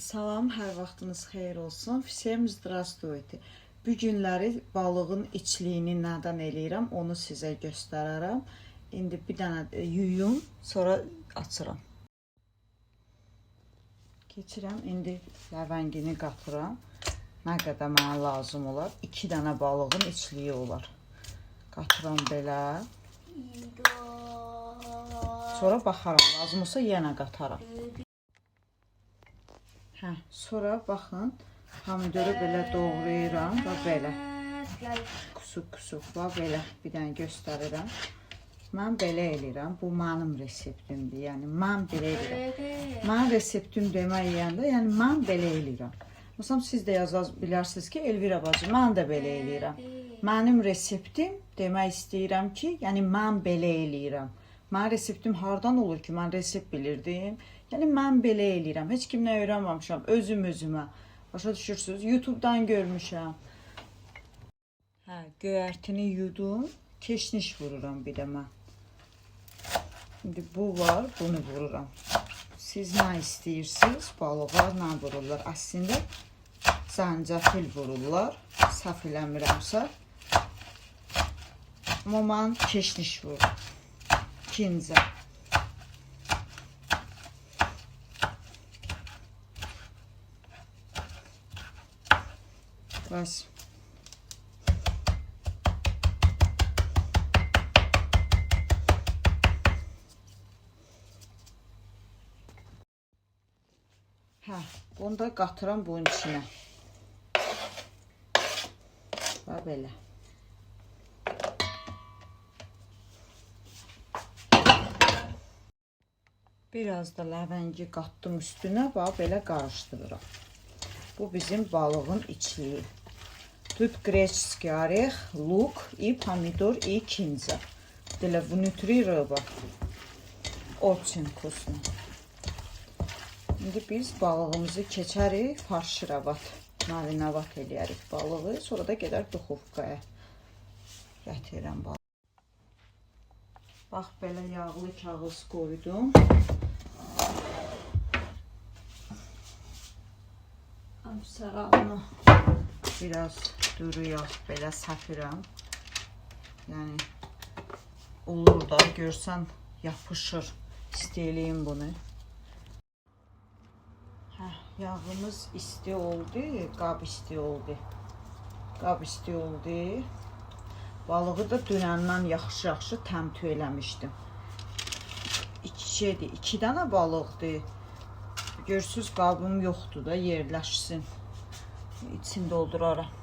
Salam, hər vaxtınız xeyir olsun. Всем здравствуйте. Bu günləri balığın içliyini nədən eləyirəm, onu sizə göstərərəm. İndi bir dənə e, yuyum, sonra açıram. Keçirəm, indi ləvəngini qatıram. Nə qədər mənə lazım olar? 2 dənə balığın içliyi olar. Qatıram belə. Sonra baxaram, lazım olsa yenə qataram. Hə, sonra baxın, pomidoru belə doğrayıram və belə kusuk-kusuk və belə bir dənə göstərirəm. Mən belə eləyirəm. Bu mənim reseptimdir. Yəni mən belə eləyirəm. Mən reseptim demək yeyəndə, yəni mən belə eləyirəm. Məsələn siz də yazaz bilərsiniz ki, Elvira bacı, mən də belə eləyirəm. Mənim reseptim demək istəyirəm ki, yəni mən belə eləyirəm. Mənim reseptim hardan olur ki, mən resept bilirdim. Yəni mən belə eləyirəm. Heç kimdən öyrənməmişəm, özüm özümə. Başa düşürsüz? YouTube-dan görmüşəm. Hə, göyərtini yudum, keşniş vururam bir də mən. İndi bu var, bunu vururam. Siz nə istəyirsiniz? Balığa nə vururlar? Əslində zəncəfil vururlar. Səhv eləmirəmsə. Amma mən keşniş vururam. İkinci. Bəs. Hə, bunu da qatıram bunun içinə. Və belə. Biraz da ləvəngi qatdım üstünə və belə qarışdırıram. Bu bizim balığın içliyi. Тут греческий орех, лук и помидор и кинза. Для внутри рыба. Очень вкусно. İndi biz balığımızı keçərik farşiravat. Marinavat eləyərik balığı. Sonra da gedər duxovkaya. Gətirirəm balığı. Bax belə yağlı kağız qoydum. Sarağını biraz duruyaq belə səfirəm. Yəni olur da görsən yapışır. İstəyirəm bunu. Hə, yağımız isti oldu, qab isti oldu. Qab isti oldu. Balığı da dünəndən yaxşı-yaxşı təmtü eləmişdim. İki şeydir, iki dənə balıqdır. Görürsüz qabım yoxdur da yerləşsin. İçini dolduraram.